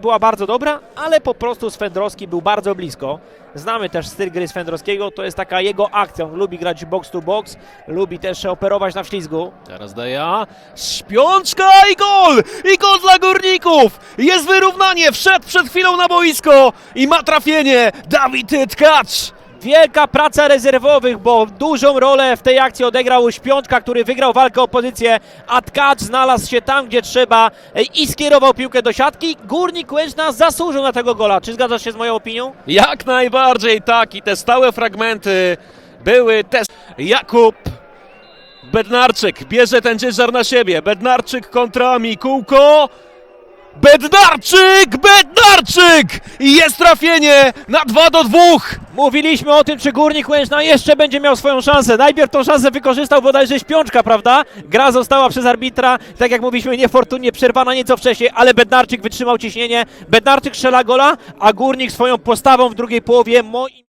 była bardzo dobra, ale po prostu Swędrowski był bardzo blisko. Znamy też styl gry Swędrowskiego, to jest taka jego akcja. On lubi grać box to box, lubi też operować na wślizgu. Teraz daje śpiączka i gol! I gol dla górników! Jest wyrównanie, wszedł przed chwilą na boisko i ma trafienie Dawid Tkacz! Wielka praca rezerwowych, bo dużą rolę w tej akcji odegrał Śpiączka, który wygrał walkę o pozycję, a Tkacz znalazł się tam, gdzie trzeba e, i skierował piłkę do siatki. Górnik Łęczna zasłużył na tego gola. Czy zgadzasz się z moją opinią? Jak najbardziej tak i te stałe fragmenty były też. Jakub Bednarczyk bierze ten ciężar na siebie. Bednarczyk kontra Mikułko. Bednarczyk! Bednarczyk! I jest trafienie na 2 do 2! Mówiliśmy o tym, czy Górnik Łęczna jeszcze będzie miał swoją szansę. Najpierw tą szansę wykorzystał bodajże Śpiączka, prawda? Gra została przez arbitra, tak jak mówiliśmy, niefortunnie przerwana nieco wcześniej, ale Bednarczyk wytrzymał ciśnienie. Bednarczyk strzela gola, a Górnik swoją postawą w drugiej połowie moim